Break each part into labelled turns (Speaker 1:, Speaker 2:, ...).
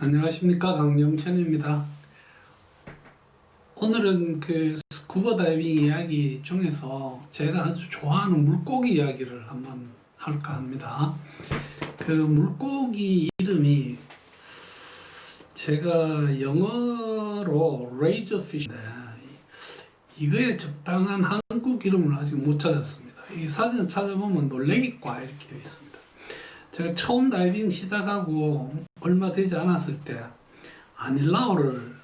Speaker 1: 안녕하십니까 강영찬입니다. 오늘은 그 스쿠버 다이빙 이야기 중에서 제가 아주 좋아하는 물고기 이야기를 한번 할까 합니다. 그 물고기 이름이 제가 영어로 레이저피쉬인데 이거에 적당한 한국 이름을 아직 못 찾았습니다. 이 사진을 찾아보면 놀래기과 이렇게 있습니다. 제가 처음 다이빙 시작하고 얼마 되지 않았을 때 아닐라오를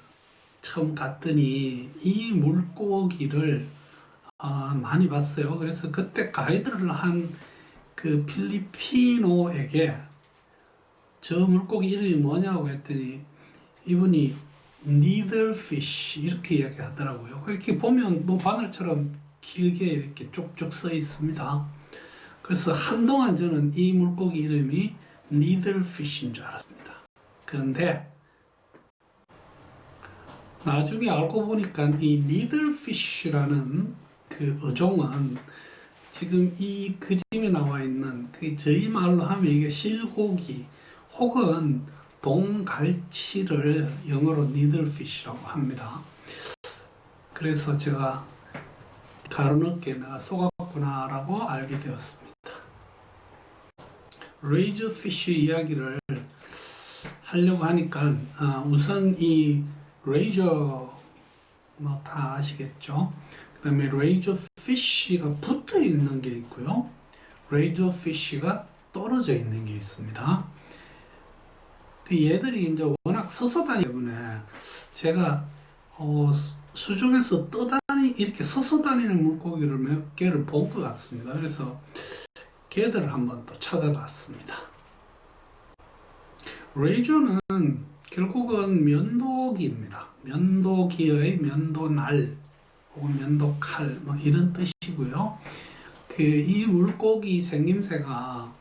Speaker 1: 처음 갔더니 이 물고기를 아, 많이 봤어요. 그래서 그때 가이드를 한 그 필리피노에게 저 물고기 이름이 뭐냐고 했더니 이분이 니들피쉬 이렇게 이야기하더라고요. 이렇게 보면 뭐 바늘처럼 길게 이렇게 쭉쭉 써 있습니다. 그래서 한동안 저는 이 물고기 이름이 니들피쉬인 줄 알았습니다. 그런데 나중에 알고 보니까 이 니들피쉬라는 그 어종은 지금 이 그림에 나와 있는 그 저희 말로 하면 이게 실고기 혹은 동갈치를 영어로 니들피쉬라고 합니다. 그래서 제가 가로늦게 내가 속았구나라고 알게 되었습니다. 레이저 피쉬 이야기를 하려고 하니까 아, 우선 이 레이저 뭐 다 아시겠죠? 그 다음에 레이저 피쉬가 붙어 있는 게 있고요. 레이저 피쉬가 떨어져 있는 게 있습니다. 그 얘들이 이제 워낙 서서 다니기 때문에 제가 어, 수중에서 떠다니 이렇게 서서 다니는 물고기를 몇 개를 본 것 같습니다. 그래서 걔들을 한번 또 찾아봤습니다. 레이저는 결국은 면도기입니다. 면도기의 면도날 혹은 면도칼 뭐 이런 뜻이고요. 그 이 물고기 생김새가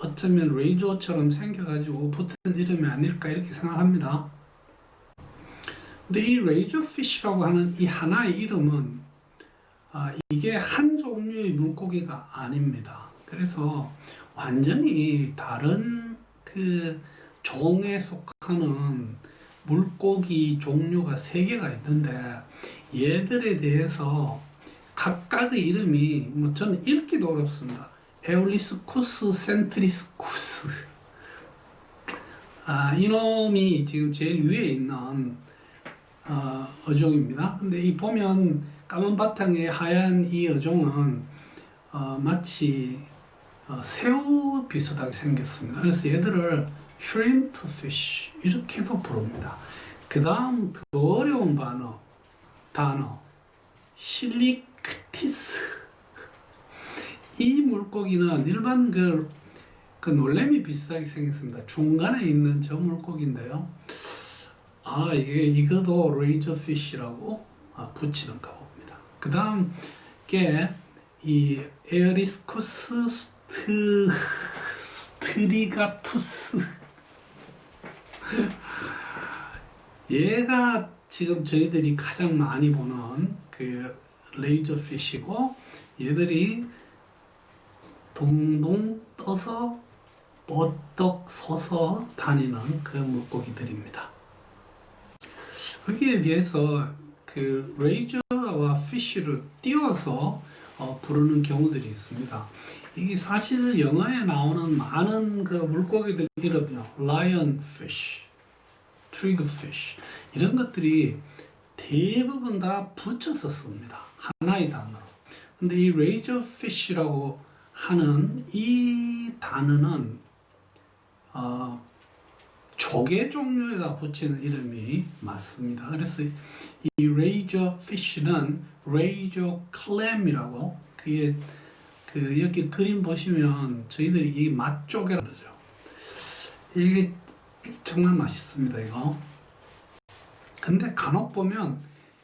Speaker 1: 어쩌면 레이저처럼 생겨가지고 붙은 이름이 아닐까 이렇게 생각합니다. 근데 이 레이저 피쉬라고 하는 이 하나의 이름은 아, 이게 한 종류의 물고기가 아닙니다. 그래서 완전히 다른 그 종에 속하는 물고기 종류가 세 개가 있는데 얘들에 대해서 각각의 이름이 뭐 저는 읽기도 어렵습니다. 에올리스쿠스 센트리스쿠스 아, 이놈이 지금 제일 위에 있는 어, 어종입니다. 근데 이 보면 까만 바탕에 하얀 이 어종은 어, 마치 어, 새우 비슷하게 생겼습니다. 그래서 얘들을 shrimp fish 이렇게도 부릅니다. 그 다음 더 어려운 단어, 단어 실리크티스 이 물고기는 일반 그, 그 놀래미 비슷하게 생겼습니다. 중간에 있는 저 물고기인데요. 아 이게 이것도 레이저 피쉬라고 아, 붙이는가 봅니다. 그 다음 게이 에어리스쿠스 스트 스트리가투스 얘가 지금 저희들이 가장 많이 보는 그 레이저 피쉬고 얘들이 동동 떠서 뻗떡 서서 다니는 그 물고기들입니다. 거기에 비해서 그 레이저 와 피쉬를 띄워서 어, 부르는 경우들이 있습니다. 이게 사실 영어에 나오는 많은 그 물고기들 이름이요. 라이언 피쉬, 트리그 피쉬 이런 것들이 대부분 다 붙여서 씁니다. 하나의 단어로. 근데 이 레이저 피쉬라고 하는 이 단어는 어, 조개 종류에다 붙이는 이름이 맞습니다. 그래서 이 레이저 피쉬는 레이저 클램이라고 그게 그 여기 그림 보시면 저희들이 이 맛조개 그러죠. 이게 정말 맛있습니다. 이거. 근데 간혹 보면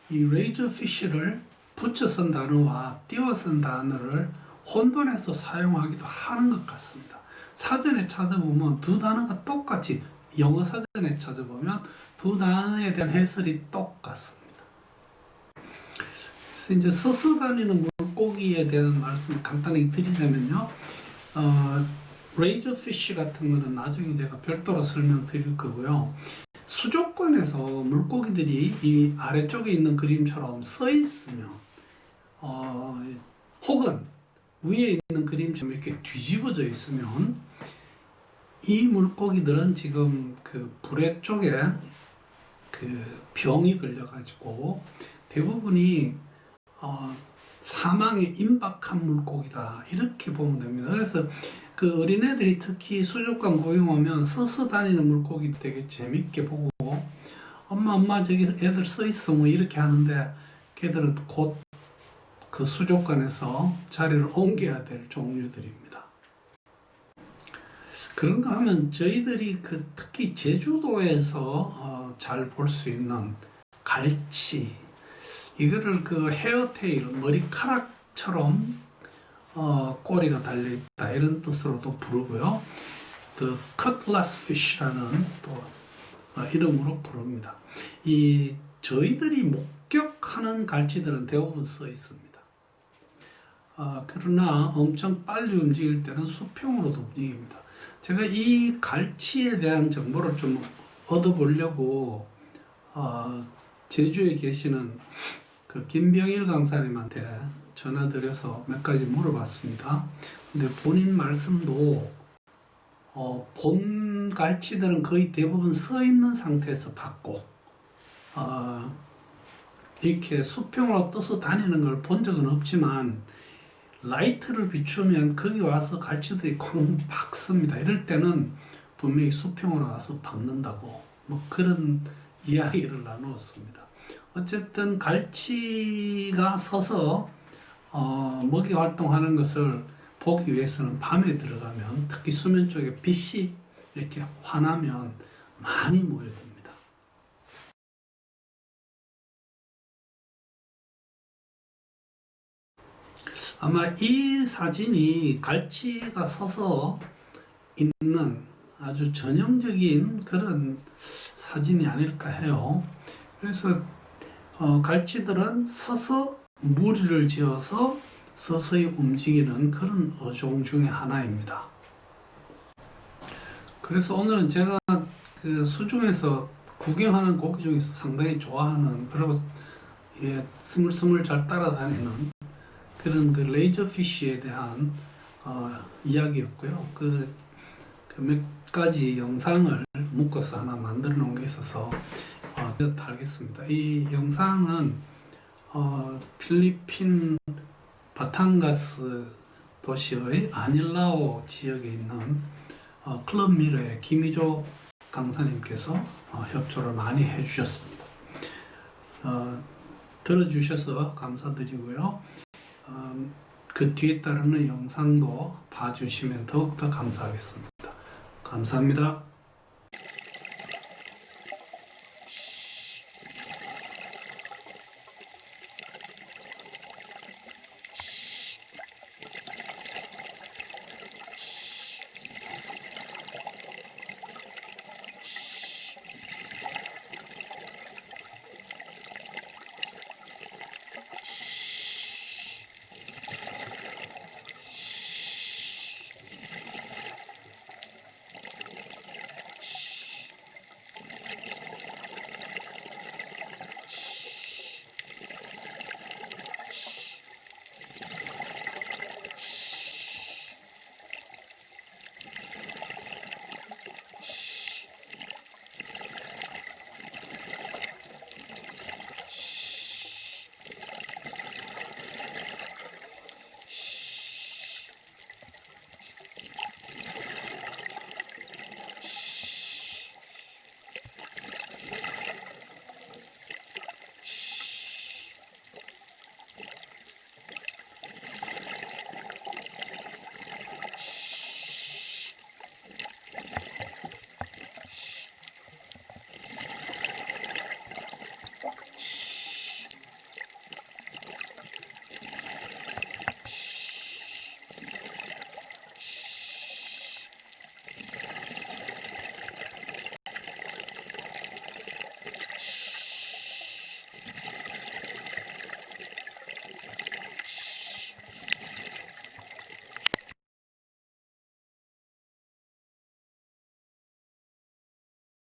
Speaker 1: 이 레이저 피쉬를 붙여 쓴 단어와 띄워 쓴 단어를 혼돈해서 사용하기도 하는 것 같습니다. 사전에 찾아보면 두 단어가 똑같이 영어 사전에 찾아보면 두 단어에 대한 해설이 똑같습니다. 그래서 이제 서서 다니는 물고기에 대한 말씀을 간단히 드리자면요. 어, 레이저 피쉬 같은 거는 나중에 제가 별도로 설명드릴 거고요. 수족관에서 물고기들이 이 아래쪽에 있는 그림처럼 서 있으면 어, 혹은 위에 있는 그림처럼 이렇게 뒤집어져 있으면 이 물고기들은 지금 그 불의 쪽에 그 병이 걸려가지고 대부분이 어, 사망에 임박한 물고기다 이렇게 보면 됩니다. 그래서 그 어린애들이 특히 수족관 구경 오면 서서 다니는 물고기 되게 재밌게 보고 엄마 엄마 저기 애들 서 있어 뭐 이렇게 하는데 걔들은 곧 그 수족관에서 자리를 옮겨야 될 종류들입니다. 그런가 하면 저희들이 그 특히 제주도에서 어, 잘볼 수 있는 갈치 이거를 그 헤어테일 머리카락처럼 어, 꼬리가 달려 있다 이런 뜻으로도 부르고요. The cutlass fish라는 또 어, 이름으로 부릅니다. 이 저희들이 목격하는 갈치들은 대부분 써 있습니다. 아, 그러나 엄청 빨리 움직일 때는 수평으로도 움직입니다. 제가 이 갈치에 대한 정보를 좀 얻어보려고 어, 제주에 계시는 그 김병일 강사님한테 전화드려서 몇 가지 물어봤습니다. 근데 본인 말씀도 어, 본 갈치들은 거의 대부분 서 있는 상태에서 봤고 어, 이렇게 수평으로 떠서 다니는 걸 본 적은 없지만 라이트를 비추면 거기 와서 갈치들이 쾅 박습니다. 이럴 때는 분명히 수평으로 와서 박는다고 뭐 그런 이야기를 나누었습니다. 어쨌든 갈치가 서서 어, 먹이 활동하는 것을 보기 위해서는 밤에 들어가면 특히 수면 쪽에 빛이 이렇게 환하면 많이 모여듭니다. 아마 이 사진이 갈치가 서서 있는 아주 전형적인 그런 사진이 아닐까 해요. 그래서 어, 갈치들은 서서 무리를 지어서 서서히 움직이는 그런 어종 중의 하나입니다. 그래서 오늘은 제가 그 수중에서 구경하는 고기 중에서 상당히 좋아하는 그리고 예, 스물스물 잘 따라다니는 그런 그 레이저 피쉬에 대한 어, 이야기였고요. 그, 그 몇 가지 영상을 묶어서 하나 만들어 놓은 게 있어서 어, 달겠습니다. 이 영상은 어, 필리핀 바탕가스 도시의 아닐라오 지역에 있는 어, 클럽 미러의 김희조 강사님께서 어, 협조를 많이 해주셨습니다. 어, 들어주셔서 감사드리고요. 음, 그 뒤에 따르는 영상도 봐주시면 더욱더 감사하겠습니다. 감사합니다.